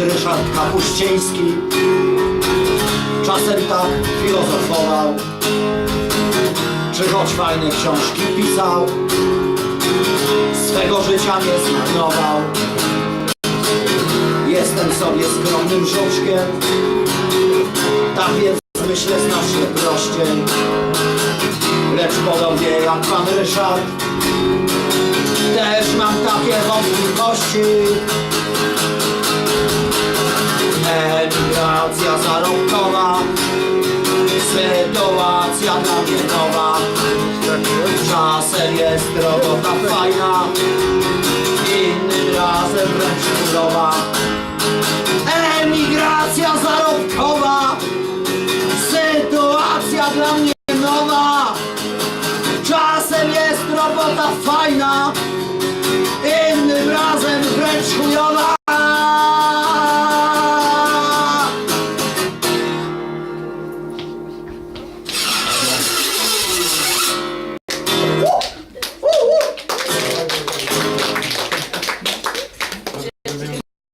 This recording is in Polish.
Pisarz Ryszard Kapuściński. Czasem tak filozofował Czy choć fajne książki pisał Swego życia nie zmarnował. Jestem sobie skromnym żuczkiem Tak więc myślę znacznie prościej. Lecz podobnie jak pan Ryszard Też mam takie wątpliwości Emigracja zarobkowa Sytuacja dla mnie nowa. Czasem jest drogota fajna Innym razem wręcz królowa Emigracja zarobkowa Sytuacja dla mnie nowa. Czasem jest robota fajna Innym razem